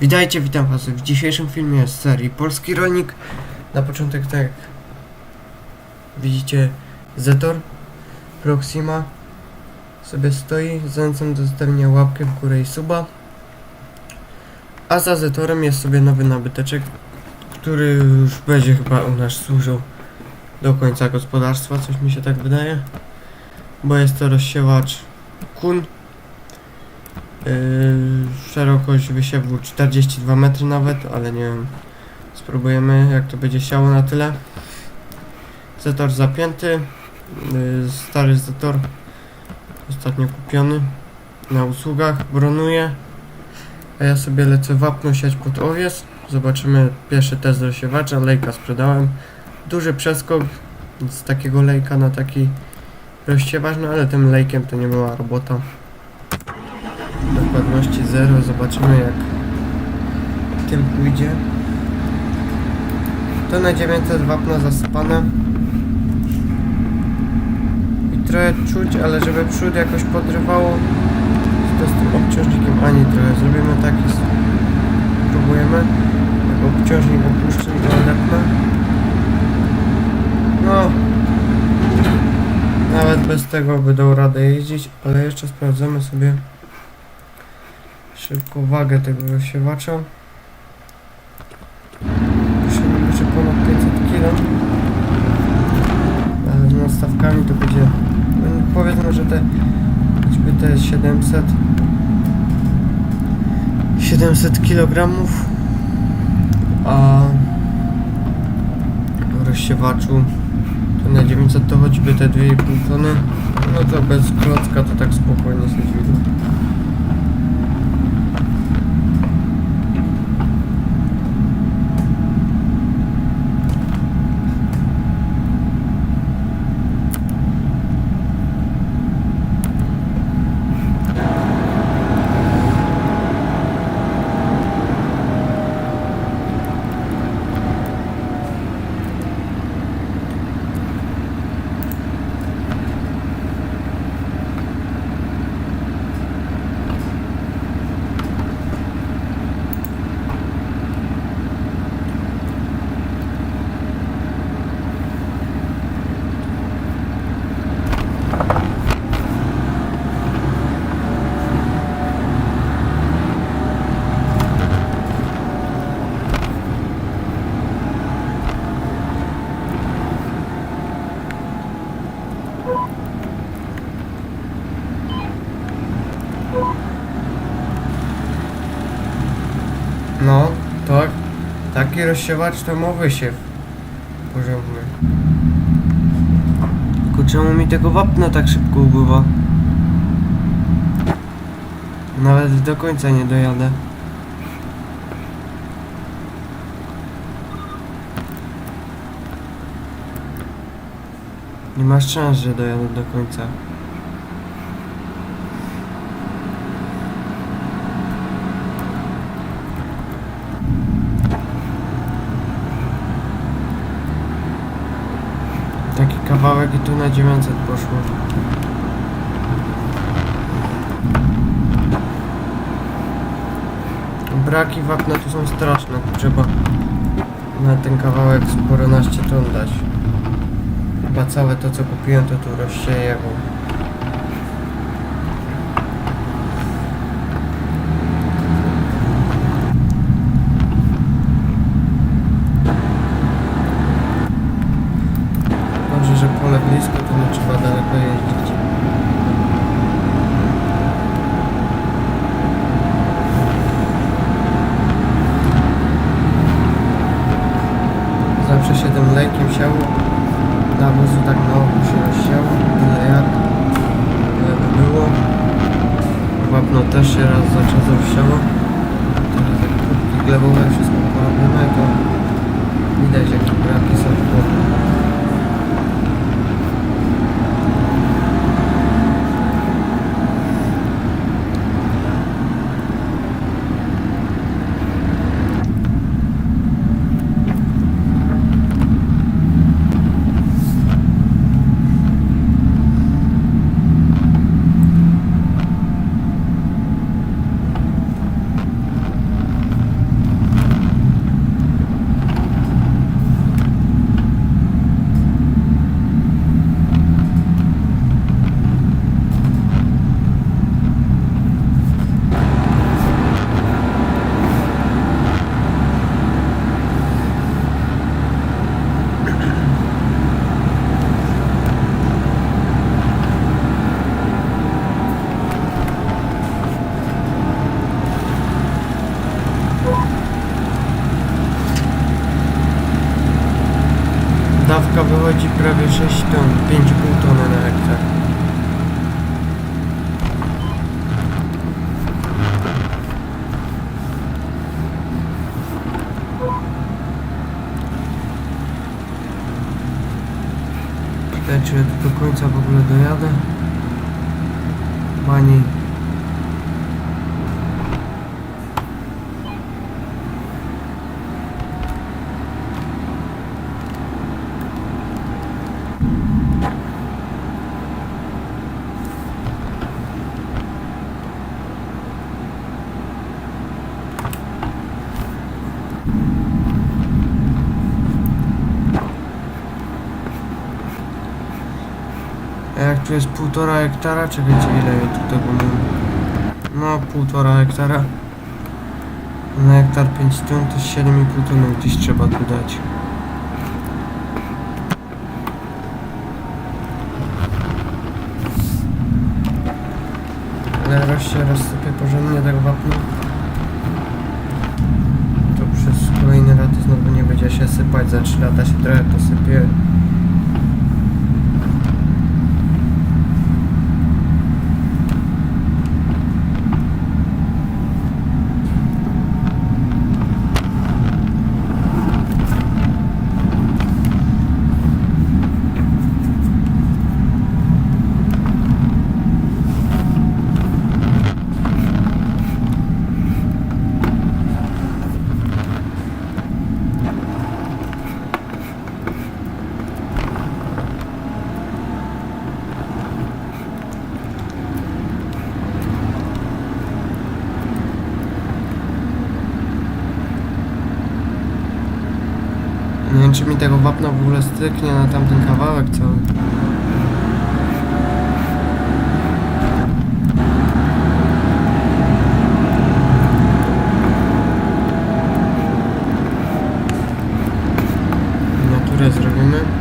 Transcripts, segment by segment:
Witajcie, witam was w dzisiejszym filmie z serii Polski Rolnik. Na początek tak jak widzicie Zetor Proxima sobie stoi. Zachęcam do zostawienia łapki w górę i suba. A za Zetorem jest sobie nowy nabyteczek, który już będzie chyba u nas służył do końca gospodarstwa, coś mi się tak wydaje. Bo jest to rozsiewacz Kun Yy, szerokość wysiewu 42 metry nawet, ale nie wiem. Spróbujemy jak to będzie siało na tyle. Zetor zapięty. Yy, stary zetor. Ostatnio kupiony. Na usługach. Bronuje. A ja sobie lecę wapno siać pod owiec. Zobaczymy pierwszy test rozsiewacza. Lejka sprzedałem. Duży przeskok z takiego lejka na taki rozsiewacz, no ale tym lejkiem to nie była robota dokładności 0. Zobaczymy jak tym pójdzie. To na 900 wapna zasypane. I trochę czuć, ale żeby przód jakoś podrywało to z tym obciążnikiem ani trochę. Zrobimy taki spróbujemy. Jak obciążnik opuszczę i odepnę. No. Nawet bez tego by dał radę jeździć, ale jeszcze sprawdzamy sobie szybko wagę tego rozsiewacza. Mi, że ponad 500 kg. Ale z nastawkami to będzie, no powiedzmy, że te, choćby te 700 700 kg a w rozsiewaczu to na 900 to choćby te 2,5 tony no to bez klocka to tak spokojnie sobie dźwigam. No, tak. Taki rozsiewacz to ma wysiew. Porządny. Tylko czemu mi tego wapna tak szybko ubywa? Nawet do końca nie dojadę. Nie masz szans, że dojadę do końca. Taki kawałek i tu na 900 poszło. Braki wapna tu są straszne, trzeba na ten kawałek sporo naście ton dać. Chyba całe to co kupiłem to tu rozsieję, bo Dobrze, że pole blisko, to nie trzeba daleko jeździć. Zawsze się tym lejkiem siało. Nawozu tak na oku się. Tyle jak. By było. Wapno też się raz za czas rozsiało. Teraz jak glebowe wszystko porobione, to widać jakie braki są Czekaj, czy ja tu do końca w ogóle dojadę? Pani. Jest półtora hektara, czekajcie ile ja tu tego mam. No, półtora hektara. Na hektar 5 ton to 7,5 tony gdzieś trzeba tu dać. Ale raz się rozsypie porządnie tak wapno. To przez kolejne lata znowu nie będzie się sypać, za 3 lata się trochę posypie. Nie wiem, czy mi tego wapna w ogóle styknie na tamten kawałek cały. Naturę zrobimy.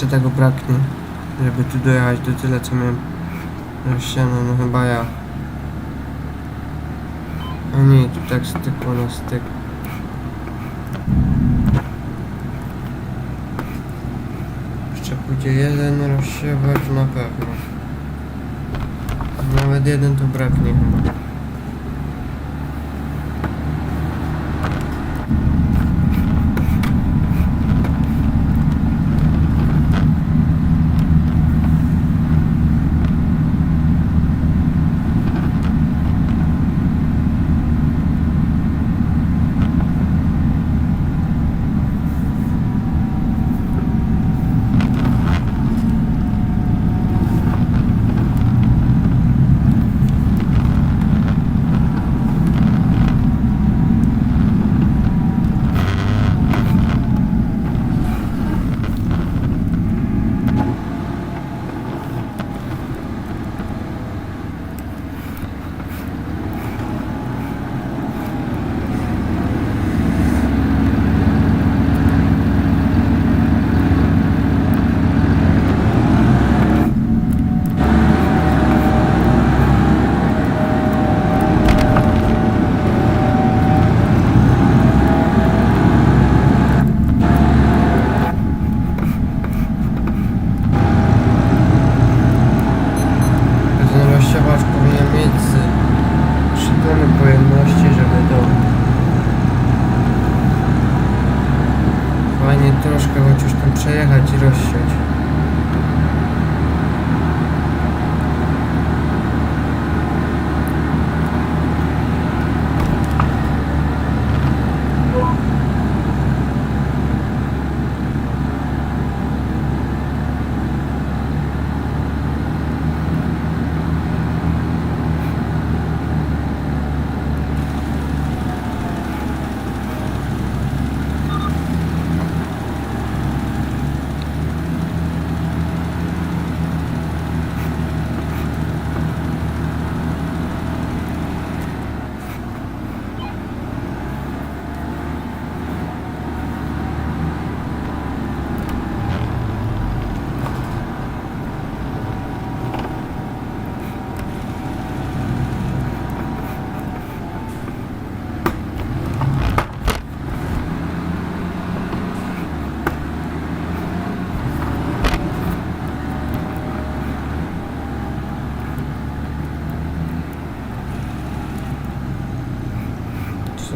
Jeszcze tego braknie, żeby tu dojechać do tyle co miałem rozsiane, no chyba ja. A nie, tu tak stykło na styk. Jeszcze pójdzie jeden rozsiewacz na pewno. Nawet jeden to braknie chyba.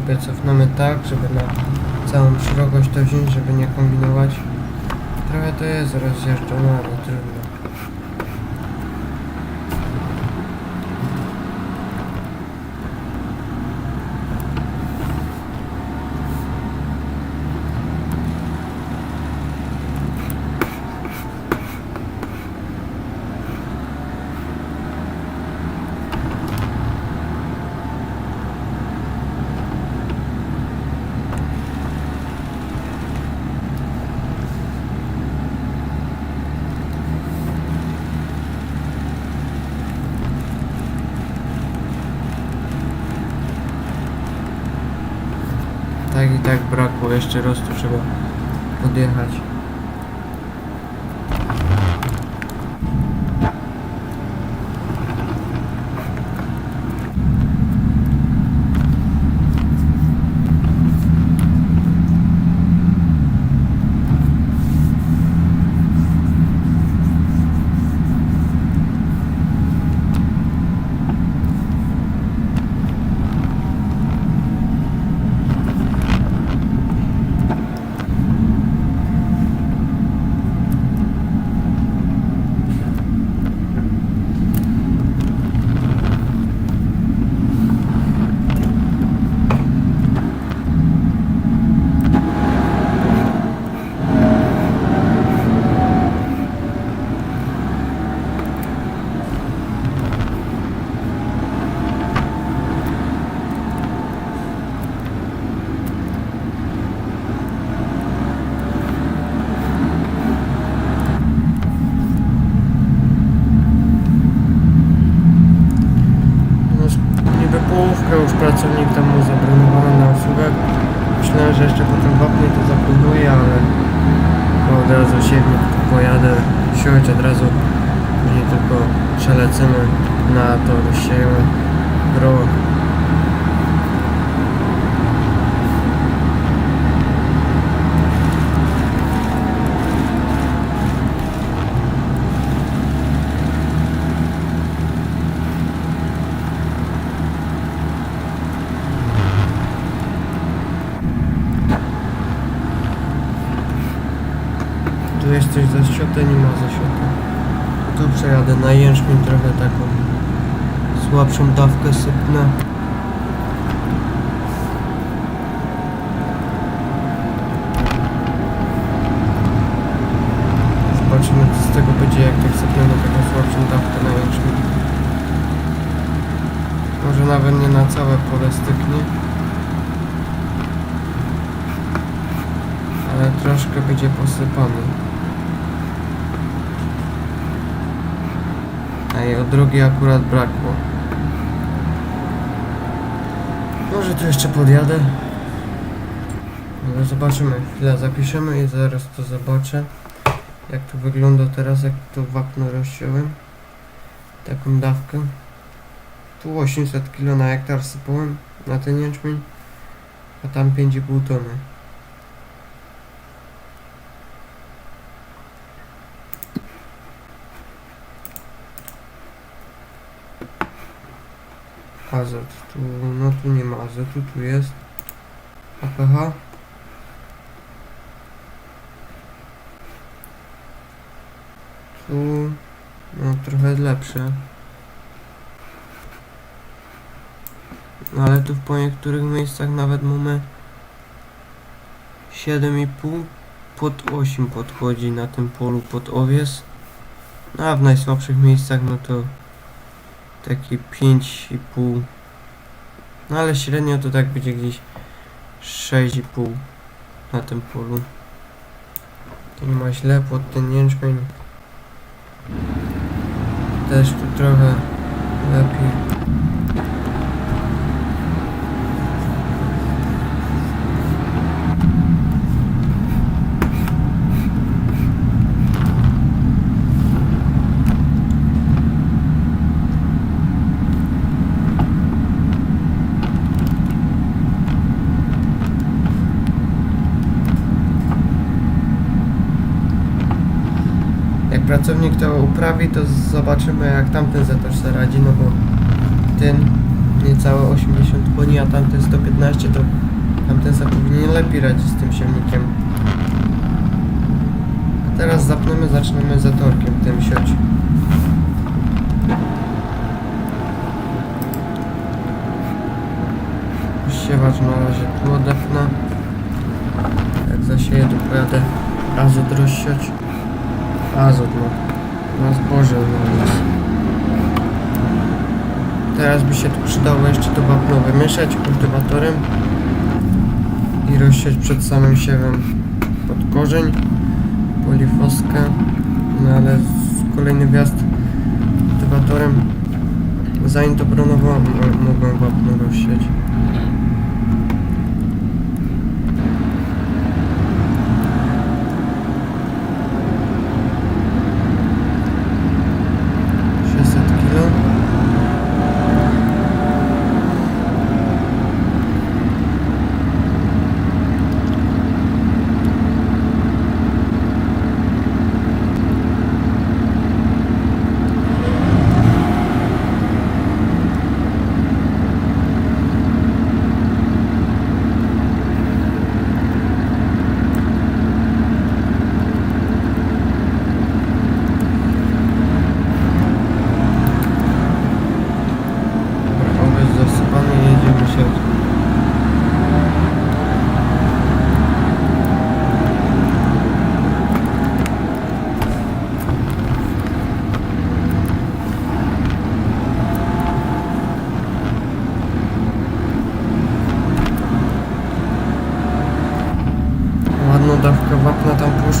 Sobie cofnąmy tak, żeby na całą szerokość to wziąć, żeby nie kombinować. Trochę to jest rozjeżdżone, ale trudno. Tak i tak brakło, jeszcze raz tu trzeba podjechać. No, s- niby połówkę już pracownik tam mu zabronowano na usługę. Myślałem, że jeszcze potem wapnie to zaplanuje, ale no od razu siedmiu pojadę, siąść od razu, później tylko przelecimy na to, rozsiejemy rok. Tu jest coś zasiute, nie ma zasiute. Tu przejadę na jęczmień trochę taką słabszą dawkę sypnę. Zobaczymy co z tego będzie jak tak sypnę na taką słabszą dawkę na jęczmień. Może nawet nie na całe pole styknie. ale troszkę będzie posypany. Od drogi akurat brakło. Może tu jeszcze podjadę. Ale zobaczymy. Chwilę zapiszemy i zaraz to zobaczę. Jak to wygląda teraz, jak to wapno rozciąłem. Taką dawkę. Tu 800 kg na hektar sypałem na ten jęczmień, a tam 5,5 tony. Azot, tu, no tu nie ma azotu, tu jest APH. Tu, no trochę lepsze. No, Ale tu po niektórych miejscach nawet mamy 7,5 pod 8 podchodzi na tym polu pod owies. No a w najsłabszych miejscach no to takie 5,5 no ale średnio to tak będzie gdzieś 6,5 na tym polu. To nie ma źle pod ten jęczmień. Też tu trochę lepiej Jak to uprawi, to zobaczymy jak tamten zatoczce radzi, no bo ten niecałe 80 koni, a tamten 115, to tamten sobie powinien lepiej radzić z tym silnikiem. A teraz zapnemy, zaczniemy zatorkiem tym siać. Siewacz na razie tu odepnę. Jak zasieję, to pojadę azot rozsiać. Azot no. Na zboże no. Teraz by się tu przydało jeszcze to wapno wymieszać kultywatorem i rozsiać przed samym siewem pod korzeń, polifoskę, no ale kolejny wjazd kultywatorem zanim to bronowo mogłem wapno rozsiać.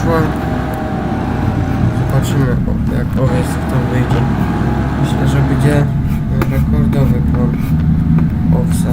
Poszła. Zobaczymy jak owiec tam wyjdzie. Myślę, że będzie rekordowy plan owsa.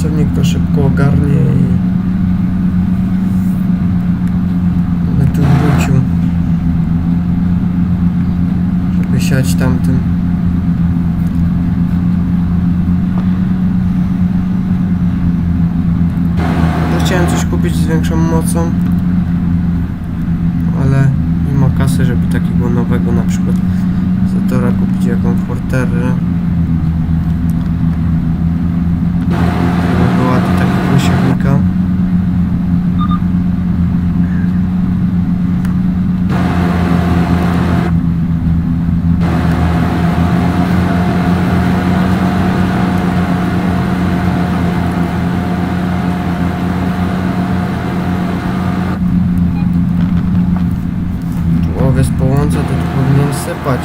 Pracownik to szybko ogarnie i będę tu wrócił, żeby siać tamtym. Chciałem coś kupić z większą mocą, ale nie ma kasy, żeby takiego nowego na przykład Zatora kupić jaką Forterę. Żeby była do takiego siewnika. Tu owiec połączę, to tu powinien sypać.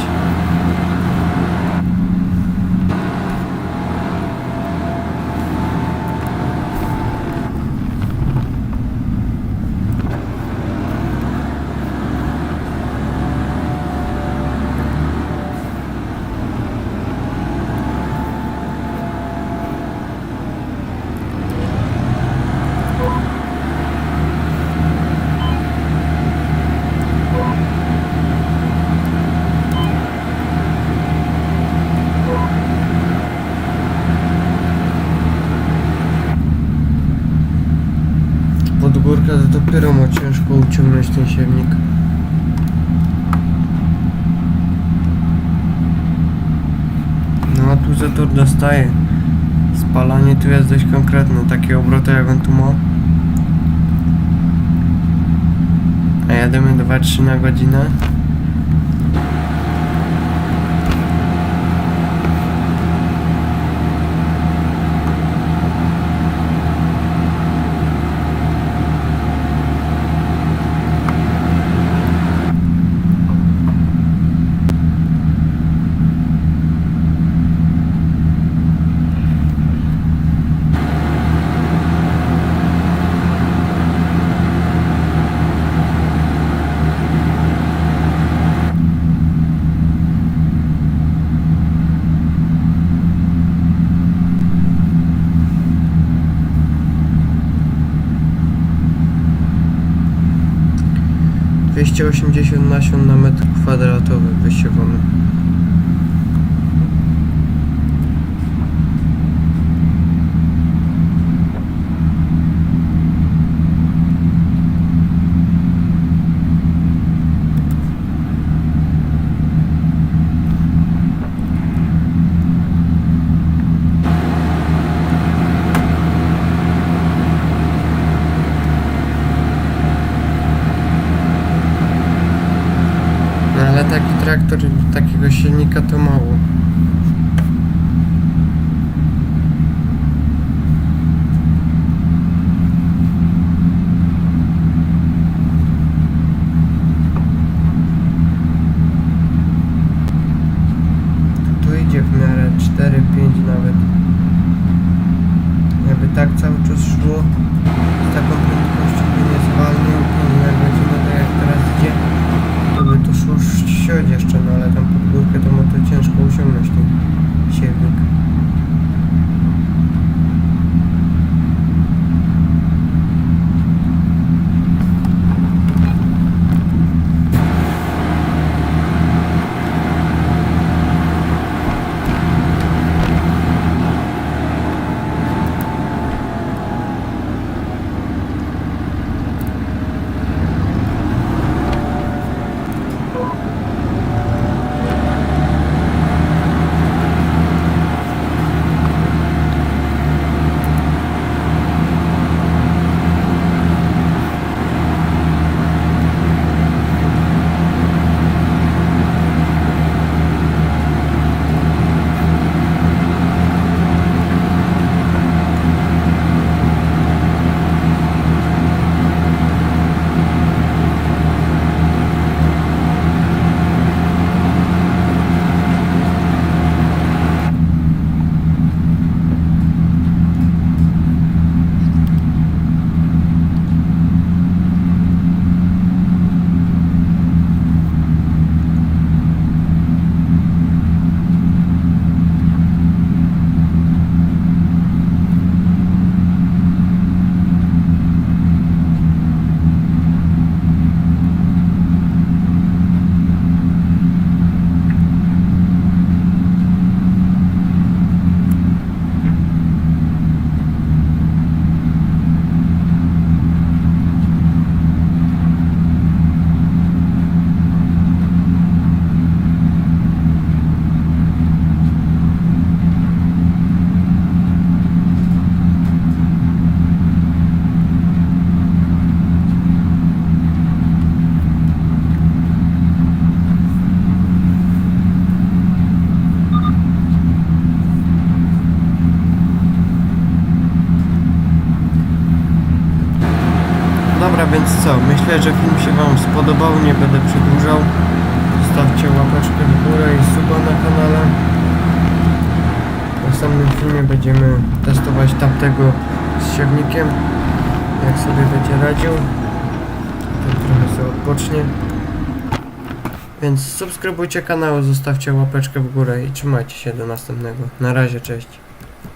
uciągnąć ten siewnik. No a tu zator dostaje. Spalanie tu jest dość konkretne, takie obroty jak on tu ma. A jademy 2-3 na godzinę. Dwieście osiemdziesiąt nasion na metr kwadratowy wysiewamy. No ale taki traktor i takiego Myślę, że film się Wam spodobał, nie będę przedłużał. Zostawcie łapeczkę w górę i suba na kanale. W następnym filmie będziemy testować tamtego z siewnikiem. Jak sobie będzie radził. Ten trochę sobie odpocznie. Więc subskrybujcie kanał, zostawcie łapeczkę w górę i trzymajcie się do następnego. Na razie, cześć.